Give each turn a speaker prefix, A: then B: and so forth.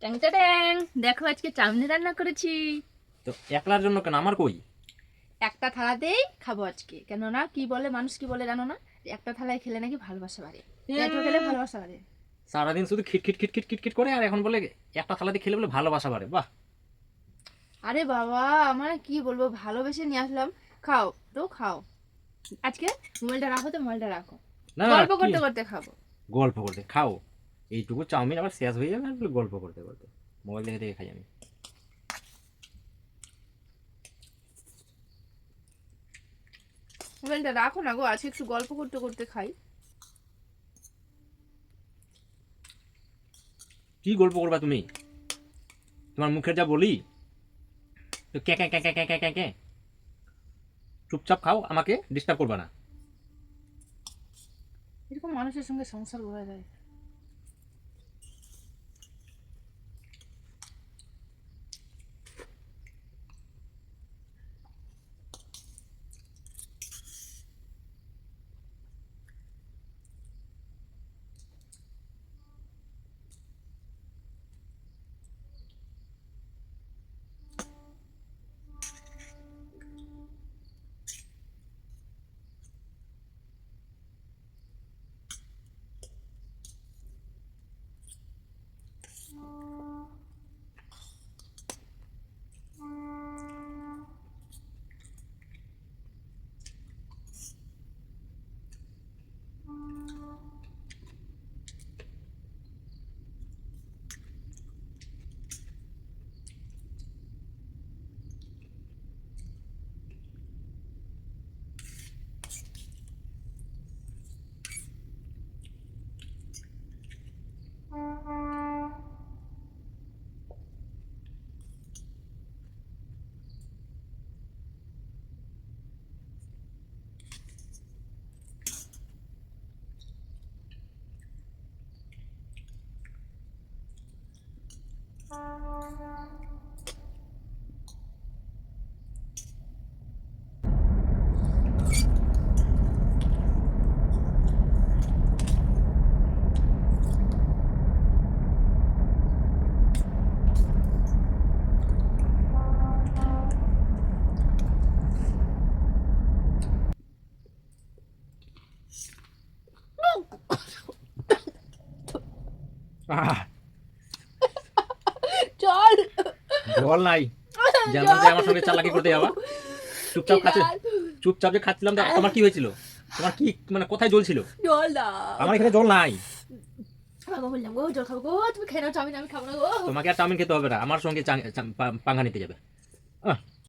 A: ট্যাং ট্যাং দেখো আজকে চাউমিন রান্না করেছি।
B: তো একলার জন্য কেন? আমার কই?
A: একটা থালাতেই খাব আজকে। কেননা কি বলে মানুষ কি বলে জানো না? একটা থালায় খেলে নাকি ভালোবাসা বাড়ে। খেলে ভালোবাসা বাড়ে।
B: সারাদিন শুধু খিট খিট খিট খিট খিট খিট করে আর এখন বলে একটা থালাতে খেলে বলে ভালোবাসা বাড়ে। বাহ!
A: আরে বাবা আমার কি বলব ভালোবেসে নিয়ে আসলাম। খাও তো খাও। আজকে মোবাইলটা রাখো তো মোবাইলটা রাখো।
B: না,
A: গল্প করতে করতে খাব।
B: গল্প করতে খাও। এইটুকু চাউমিন আবার শেষ হয়ে যাবে আর গল্প করতে করতে। মোবাইল দেখে দেখে খাই আমি।
A: মোবাইলটা রাখো না গো আজকে একটু গল্প করতে করতে খাই।
B: কি গল্প করবা তুমি? তোমার মুখের যা বলি? ক্যা ক্যা ক্যা ক্যা ক্যা ক্যা চুপচাপ খাও আমাকে ডিস্টার্ব করবা না।
A: এরকম মানুষের সঙ্গে সংসার করা যায়। Ah.
B: জল নাই। জানো যে আমার সঙ্গে চালাকি করতে যাবা? চুপচাপ খাচ্ছে চুপচাপ যে খাচ্ছিলাম দেখ তোমার কি হয়েছিল? তোমার কি মানে কোথায় জল ছিল
A: জল দাও।
B: আমার এখানে জল নাই।
A: বাবা বললাম গো জল খাব গো তুমি খেয়ে নাও চাউমিন আমি খাব না গো।
B: তোমাকে আর চাউমিন খেতে হবে না আমার সঙ্গে পাঙ্গা নিতে যাবে। আহ,